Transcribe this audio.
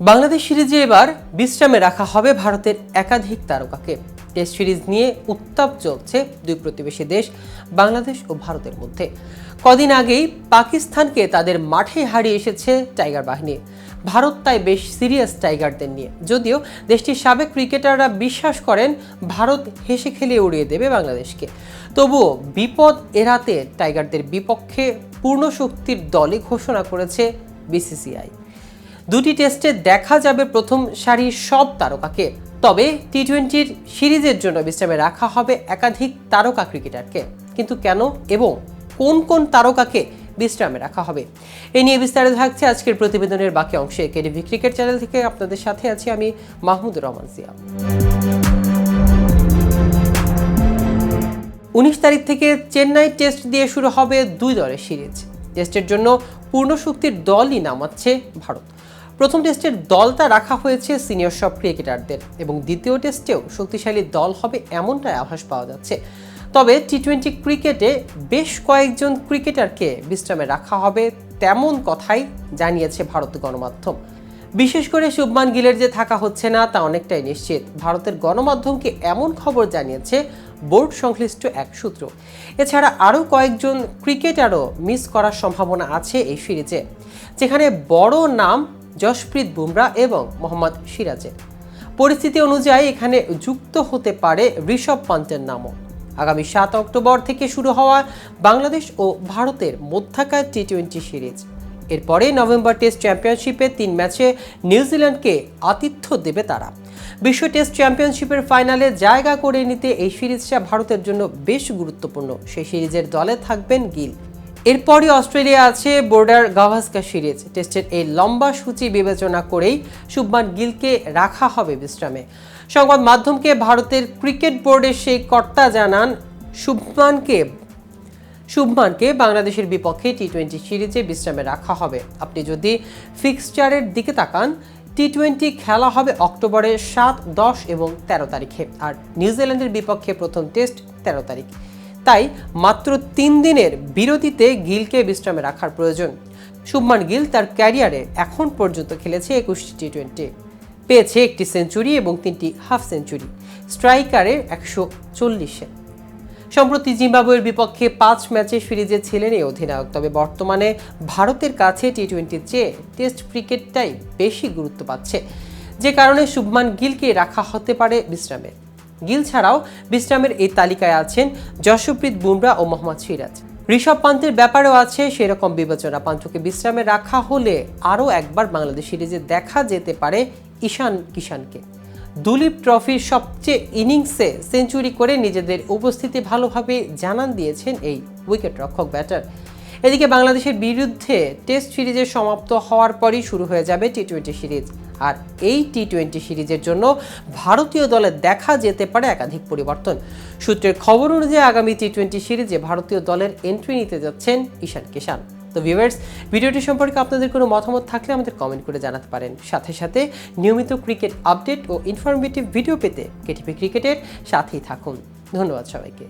বাংলাদেশ সিরিজে এবার বিশ্রামে রাখা হবে ভারতের একাধিক তারকাকে। টেস্ট সিরিজ নিয়ে উত্তাপ চলছে দুই প্রতিবেশী দেশ, বাংলাদেশ ও ভারতের মধ্যে। কদিন আগেই পাকিস্তানকে তাদের মাঠে হারিয়ে এসেছে টাইগার বাহিনী। ভারত তাই বেশ সিরিয়াস টাইগারদের নিয়ে। যদিও দেশটির সাবেক ক্রিকেটাররা বিশ্বাস করেন, ভারত হেসে খেলে উড়িয়ে দেবে বাংলাদেশকে। তবুও বিপদ এড়াতে টাইগারদের বিপক্ষে পূর্ণ শক্তির দলই ঘোষণা করেছে বিসিসিআই। দুটি টেস্টে দেখা যাবে প্রথম সারির সব তারকাকে। তবে টি টোয়েন্টির সিরিজের জন্য বিশ্রামে রাখা হবে একাধিক তারকা ক্রিকেটারকে। কিন্তু কেন এবং কোন কোন তারকাকে বিশ্রামে রাখা হবে? এ নিয়ে বিস্তারিত থাকছে আজকের প্রতিবেদনের বাকি অংশে কেডিভি ক্রিকেট চ্যানেল থেকে। আপনাদের সাথে আছি আমি মাহমুদুর রহমান জিয়া। উনিশ তারিখ থেকে চেন্নাই টেস্ট দিয়ে শুরু হবে দুই দলের সিরিজ। টেস্টের জন্য পূর্ণ শক্তির দলই নামাচ্ছে ভারত। প্রথম টেস্টের দলটা রাখা হয়েছে সিনিয়র সব ক্রিকেটারদের এবং দ্বিতীয় টেস্টেও শক্তিশালী দল হবে এমনটাই আভাস পাওয়া যাচ্ছে। তবে টি টোয়েন্টি ক্রিকেটে বেশ কয়েকজন ক্রিকেটারকে বিশ্রামে রাখা হবে তেমন কথাই জানিয়েছে ভারত গণমাধ্যম। বিশেষ করে শুভমান গিলের যে থাকা হচ্ছে না তা অনেকটাই নিশ্চিত। ভারতের গণমাধ্যমকে এমন খবর জানিয়েছে বোর্ড সংশ্লিষ্ট এক সূত্র। এছাড়া আরও কয়েকজন ক্রিকেটারও মিস করার সম্ভাবনা আছে এই সিরিজে, যেখানে বড় নাম জশপ্রীত বুমরা এবং মোহাম্মদ সিরাজের। পরিস্থিতি অনুযায়ী এখানে যুক্ত হতে পারে ঋষভ পান্তের নামও। আগামী সাত অক্টোবর থেকে শুরু হওয়া বাংলাদেশ ও ভারতের মধ্যাকার টি টোয়েন্টি সিরিজ। এরপরে নভেম্বর টেস্ট চ্যাম্পিয়নশিপে তিন ম্যাচে নিউজিল্যান্ডকে আতিথ্য দেবে তারা। বিশ্ব টেস্ট চ্যাম্পিয়নশিপের ফাইনালে জায়গা করে নিতে এই সিরিজটা ভারতের জন্য বেশ গুরুত্বপূর্ণ। সেই সিরিজের দলে থাকবেন গিল। এরপরই অস্ট্রেলিয়া আছে, বোর্ডার গাভাস্কার সিরিজ। টেস্টের এই লম্বা সূচি বিবেচনা করেই শুভমান গিলকে রাখা হবে বিশ্রামে। সংবাদ মাধ্যমকে ভারতের ক্রিকেট বোর্ডের সেই কর্তা জানান, শুভমানকে শুভমানকে বাংলাদেশের বিপক্ষে টি টোয়েন্টি সিরিজে বিশ্রামে রাখা হবে। আপনি যদি ফিক্সচারের দিকে তাকান টি টোয়েন্টি খেলা হবে অক্টোবরের সাত, দশ এবং তেরো তারিখে। আর নিউজিল্যান্ডের বিপক্ষে প্রথম টেস্ট তেরো তারিখ। তাই মাত্র তিন দিনের বিরতিতে গিলকে বিশ্রামে রাখার প্রয়োজন। শুভমান গিল তার ক্যারিয়ারে এখন পর্যন্ত খেলেছে একুশটি টি টোয়েন্টি পেয়েছে একটি সেঞ্চুরি এবং তিনটি হাফ সেঞ্চুরি। স্ট্রাইকারের একশো চল্লিশে। সম্প্রতি জিম্বাবুয়ের বিপক্ষে পাঁচ ম্যাচে সিরিজে ছিলেন এই অধিনায়ক। তবে বর্তমানে ভারতের কাছে টি টোয়েন্টির চেয়ে টেস্ট ক্রিকেটটাই বেশি গুরুত্ব পাচ্ছে। যে কারণে শুভমান গিলকে রাখা হতে পারে বিশ্রামে। গিল ছাড়াও বিশ্রামের এই তালিকায় আছেন যশপ্রীত বুমরা ও মোহাম্মদ সিরাজ। ঋষভ পান্তের ব্যাপারেও আছে সেরকম বিবেচনা। পান্থকে বিশ্রামে রাখা হলে আরও একবার বাংলাদেশ সিরিজে দেখা যেতে পারে ঈশান কিষানকে দুলীপ ট্রফির সবচেয়ে ইনিংসে সেঞ্চুরি করে নিজেদের উপস্থিতি ভালোভাবে জানান দিয়েছেন এই উইকেট রক্ষক ব্যাটার। এদিকে বাংলাদেশের বিরুদ্ধে টেস্ট সিরিজের সমাপ্ত হওয়ার পরই শুরু হয়ে যাবে টি টোয়েন্টি সিরিজ। আর এই টি টোয়েন্টি সিরিজের জন্য ভারতীয় দলে দেখা যেতে পারে একাধিক পরিবর্তন। সূত্রের খবর অনুযায়ী আগামী টি টোয়েন্টি সিরিজে ভারতীয় দলের এন্ট্রি নিতে যাচ্ছেন ঈশান কিষান তো ভিউয়ার্স ভিডিওটি সম্পর্কে আপনাদের কোনো মতামত থাকলে আমাদের কমেন্ট করে জানাতে পারেন। সাথে সাথে নিয়মিত ক্রিকেট আপডেট ও ইনফরমেটিভ ভিডিও পেতে কেটিপি ক্রিকেটের সাথেই থাকুন। ধন্যবাদ সবাইকে।